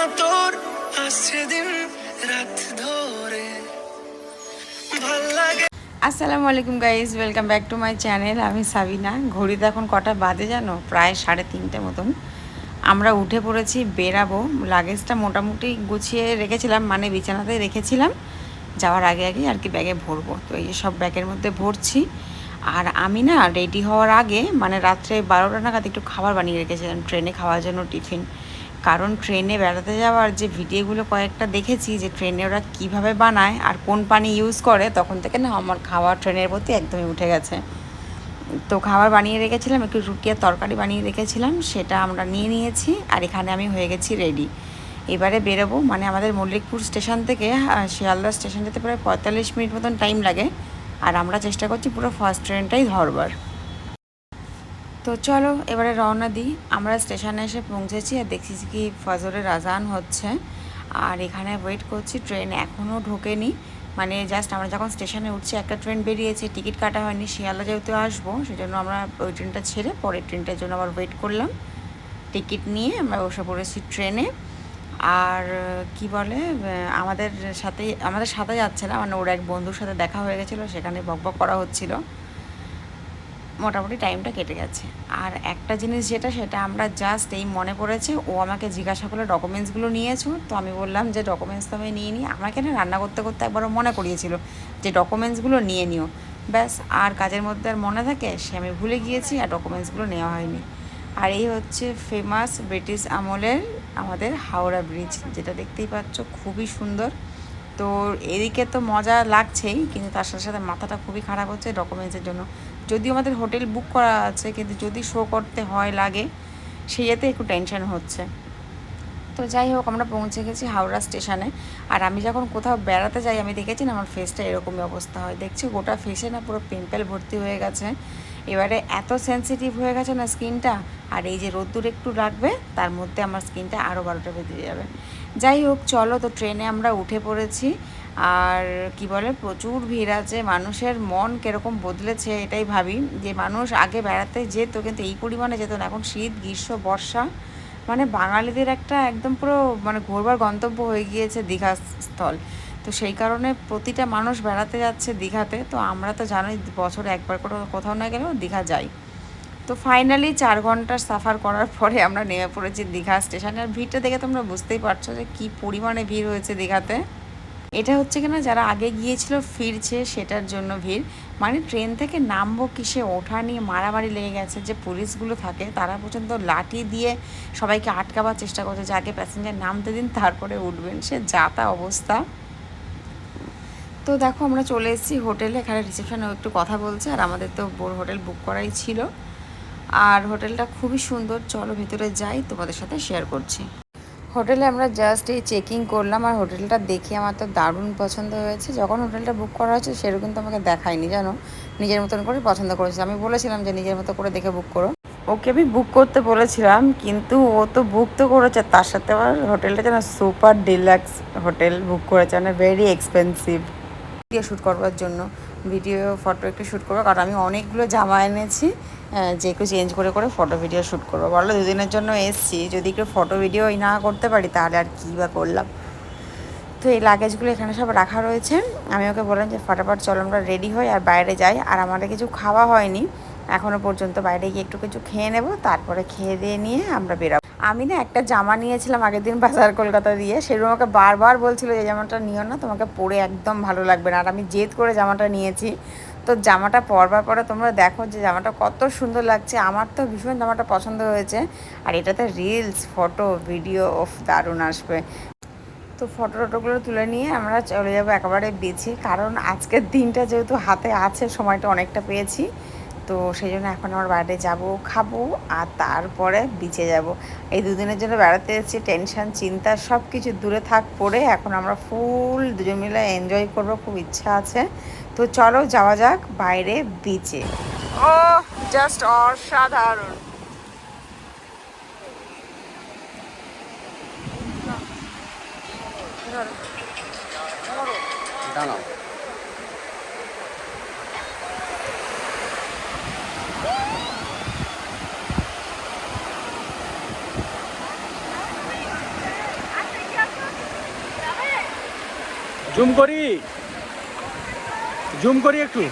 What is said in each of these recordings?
না তোর আসছে দিন রাত ধরে। ভালো লাগে। আসসালামু আলাইকুম guys welcome back to my channel আমি সাবিনা। ঘড়িতে এখন কটা বাজে জানো? প্রায় সাড়ে তিনটে মতন। আমরা উঠে পড়েছি, বেরাবো। লাগেজটা মোটামুটি গুছিয়ে রেখেছিলাম মানে বিছানাতে রেখেছিলাম। যাওয়ার আগে আগে আর কি ব্যাগে ভরবো। তো এই সব ব্যাগের মধ্যে ভরছি। আর আমি না রেডি হওয়ার আগে মানে রাত্রে বারোটা নাগাদ একটু খাবার বানিয়ে রেখেছিলাম। ট্রেনে খাওয়ার জন্য টিফিন কারণ ট্রেনে বেড়াতে যাওয়ার যে ভিডিওগুলো কয়েকটা দেখেছি যে ট্রেনে ওরা কীভাবে বানায় আর কোন পানি ইউজ করে, তখন থেকে না আমার খাওয়া ট্রেনের প্রতি একদমই উঠে গেছে। তো খাবার বানিয়ে রেখেছিলাম, একটু রুটি আর তরকারি বানিয়ে রেখেছিলাম, সেটা আমরা নিয়ে নিয়েছি আর এখানে আমি হয়ে গেছি রেডি এবারে বেরোবো মানে আমাদের মল্লিকপুর স্টেশন থেকে শিয়ালদা স্টেশন যেতে প্রায় পঁয়তাল্লিশ মিনিট মতন টাইম লাগে। আর আমরা চেষ্টা করছি পুরো ফার্স্ট ট্রেনটাই ধরবার। তো চলো, এবারে রওনা দিই। আমরা স্টেশনে এসে পৌঁছেছি আর দেখছি কি ফজরের আজান হচ্ছে। আর এখানে ওয়েট করছি ট্রেন এখনও ঢোকেনি। মানে জাস্ট আমরা যখন স্টেশনে উঠছি, একটা ট্রেন বেরিয়েছে, টিকিট কাটা হয়নি, শিয়ালদা যেহেতু আসব, সেজন্য আমরা ওই ট্রেনটা ছেড়ে পরের ট্রেনটার জন্য আবার ওয়েট করলাম। টিকিট নিয়ে আমরা বসে পড়েছি ট্রেনে আর, কি বলে আমাদের সাথে আমাদের সাথে যাচ্ছে না মানে ওর এক বন্ধুর সাথে দেখা হয়ে গেছিল, সেখানে বকবক করা হচ্ছিল। মোটামুটি টাইমটা কেটে গেছে আর একটা জিনিস যেটা, সেটা আমরা জাস্ট এই মনে পড়েছে, ও আমাকে জিজ্ঞাসা করল ডকুমেন্টসগুলো নিয়েছো? তো আমি বললাম যে ডকুমেন্টস তো আমি নিয়ে নিই আমাকে না রান্না করতে করতে একবারও মনে করিয়েছিল যে ডকুমেন্টসগুলো নিয়ে নিও। ব্যাস, আর কাজের মধ্যে আর মনে থাকে, সে আমি ভুলে গিয়েছি আর ডকুমেন্টসগুলো নেওয়া হয়নি। আর এই হচ্ছে ফেমাস ব্রিটিশ আমলের আমাদের হাওড়া ব্রিজ যেটা দেখতেই পাচ্ছ খুবই সুন্দর। তো এদিকে তো মজা লাগছেই, কিন্তু তার সাথে সাথে মাথাটা খুবই খারাপ হচ্ছে ডকুমেন্টসের জন্য। যদিও আমাদের হোটেল বুক করা আছে, কিন্তু যদি শো করতে হয়, লাগে সেই যাতে একটু টেনশন হচ্ছে। তো যাই হোক, আমরা পৌঁছে গেছি হাওড়া স্টেশনে। আর আমি যখন কোথাও বেড়াতে যাই, আমি দেখেছি না আমার ফেসটা এরকমই অবস্থা হয়। দেখছি গোটা ফেসে না পুরো পিম্পল ভর্তি হয়ে গেছে। এবারে এত সেনসিটিভ হয়ে গেছে না স্কিনটা আর এই যে রোদ্দুর একটু রাখবে তার মধ্যে আমার স্কিনটা আরও বারোটা বেঁধে যাবে। যাই হোক, চলো তো ট্রেনে আমরা উঠে পড়েছি। আর কি বলে, প্রচুর ভিড় আছে, মানুষের মন কীরকম বদলেছে এটাই ভাবি, যে মানুষ আগে বেড়াতে যেত কিন্তু এই পরিমাণে যেত না। এখন শীত, গ্রীষ্ম, বর্ষা মানে বাঙালিদের একটা একদম পুরো মানে ঘোরবার গন্তব্য হয়ে গিয়েছে দীঘা স্থল। তো সেই কারণে প্রতিটা মানুষ বেড়াতে যাচ্ছে দীঘাতে। তো আমরা তো জানোই বছরে একবার করে কোথাও না গেলেও দীঘা যাই। তো ফাইনালি চার ঘণ্টার সাফার করার পরে আমরা নেমে পড়েছি দীঘা স্টেশনে। আর ভিড়টা দেখে তোমরা বুঝতেই পারছ যে কী পরিমাণে ভিড় হয়েছে দীঘাতে। এটা হচ্ছে কিনা যারা আগে গিয়েছিল ফিরছে সেটার জন্য ভিড়। মানে ট্রেন থেকে নামবো কিসে? ওঠা নিয়ে মারামারি লেগে গেছে। যে পুলিশগুলো থাকে, তারা পর্যন্ত লাঠি দিয়ে সবাইকে আটকাবার চেষ্টা করছে যে আগে প্যাসেঞ্জার নামতে দিন, তারপরে উঠবেন। সে যাতা অবস্থা। তো দেখো, আমরা চলে এসেছি হোটেলে। এখানে রিসেপশনে একটু কথা বলছে, আর আমাদের তো বোর হোটেল বুক করাই ছিল। আর হোটেলটা খুবই সুন্দর। চলো ভেতরে যাই, তোমাদের সাথে শেয়ার করছি। হোটেলে আমরা জাস্ট এই চেকিং করলাম আর হোটেলটা দেখে আমার তো দারুণ পছন্দ হয়েছে। যখন হোটেলটা বুক করা হয়েছে, সেরকম কিন্তু আমাকে দেখায়নি, জানো? নিজের মতন করে পছন্দ করেছে আমি বলেছিলাম যে নিজের মতো করে দেখে বুক করো। ওকে আমি বুক করতে বলেছিলাম, কিন্তু ও তো বুক তো করেছে, তার সাথে আবার হোটেলটা যেন সুপার ডিলাক্স হোটেল বুক করেছে মানে ভেরি এক্সপেন্সিভ ভিডিও শ্যুট করবার জন্য। ভিডিও ফটো একটু শ্যুট করব। কারণ আমি অনেকগুলো জামা এনেছি যে একটু চেঞ্জ করে করে ফটো ভিডিও শ্যুট করব। বলো, দুদিনের জন্য এসছি। যদি একটু ফটো ভিডিও না করতে পারি, তাহলে আর কী বা করলাম? তো এই লাগেজগুলো এখানে সব রাখা রয়েছে। আমি ওকে বললাম যে, ফটাফট চলো, আমরা রেডি হই, আর বাইরে যাই। আর আমাদের কিছু খাওয়া হয়নি। এখনও পর্যন্ত বাইরে গিয়ে একটু কিছু খেয়ে নেব, তারপরে খেয়ে দিয়ে নিয়ে আমরা বেরাবো। আমি না একটা জামা নিয়েছিলাম আগের দিন বাজার কলকাতা দিয়ে সেরকম আমাকে বারবার বলছিল যে জামাটা নিও না, তোমাকে পরে একদম ভালো লাগবে না। আর আমি জেদ করে জামাটা নিয়েছি। তো জামাটা পরবার পরে তোমরা দেখো যে, জামাটা কত সুন্দর লাগছে। আমার তো ভীষণ জামাটা পছন্দ হয়েছে। আর এটাতে রিলস ফটো ভিডিও অফ দারুণ আসবে। তো ফটো টটোগুলো তুলে নিয়ে আমরা চলে যাব একেবারে বিচে। কারণ আজকের দিনটা যেহেতু হাতে আছে, সময়টা অনেকটা পেয়েছি। তো সেই জন্য এখন আমার বাইরে যাব, খাব আর তারপরে বিচে যাব। এই দুদিনের জন্য বেড়াতে এসেছি টেনশন চিন্তা সব কিছু দূরে থাক, পড়ে এখন আমরা ফুল দুজন মিলে এনজয় করব, খুব ইচ্ছা আছে। তো চলো যাওয়া যাক বাইরে বিচে ও জাস্ট অসাধারণ। দাঁড়াও। জুম করি। জুম করি একটু।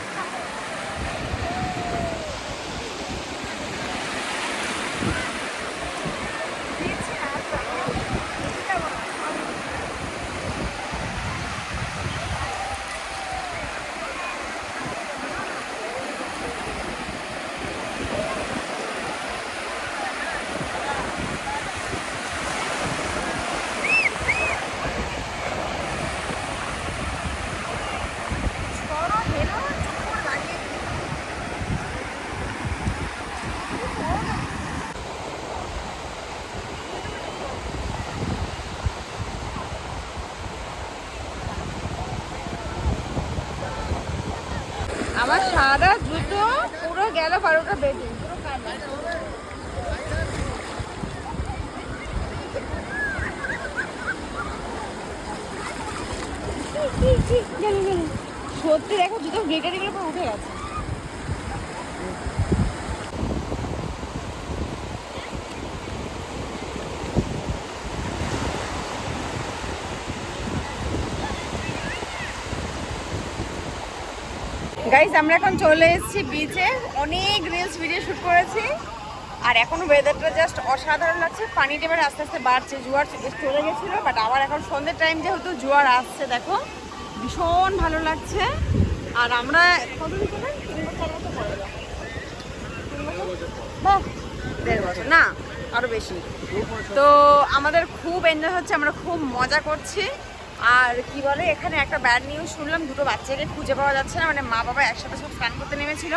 আমার সাদা জুতো পুরো গেল বারোটা বেজে। সত্যি দেখো জুতো গ্লিটারিগুলো উঠে গেছে। গাইজ আমরা এখন চলে এসেছি বিচে অনেক রিলস ভিডিও শ্যুট করেছি। আর এখন ওয়েদারটা জাস্ট অসাধারণ লাগছে। পানিটা এবার আস্তে আস্তে বাড়ছে, জোয়ার চলে গেছিল বাট আবার এখন সন্ধ্যের টাইম যেহেতু জোয়ার আসছে, দেখো, ভীষণ ভালো লাগছে। আর আমরা দেড় বছর। না, আরও বেশি। তো আমাদের খুব এনজয় হচ্ছে, আমরা খুব মজা করছি। আর কি বলে, এখানে একটা ব্যাড নিউজ শুনলাম, দুটো বাচ্চাকে খুঁজে পাওয়া যাচ্ছে না মানে মা বাবা একসাথে সব স্নান করতে নেমেছিল,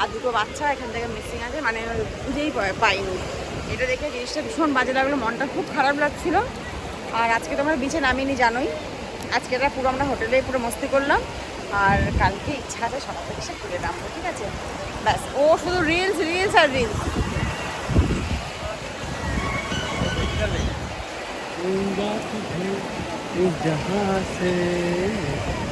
আর দুটো বাচ্চা এখান থেকে মিসিং আছে মানে খুঁজেই পাইনি এটা দেখে জিনিসটা ভীষণ বাজে লাগল, মনটা খুব খারাপ লাগছিল। আর আজকে তো আমরা বিছে নামিনি, জানোই। আজকে এটা পুরো আমরা হোটেলে পুরো মস্তি করলাম, আর কালকে ইচ্ছা আছে সকাল থেকে সে ঘুরে নামবো, ঠিক আছে? ব্যাস, ও শুধু রিলস রিলস আর রিলস जहाँ से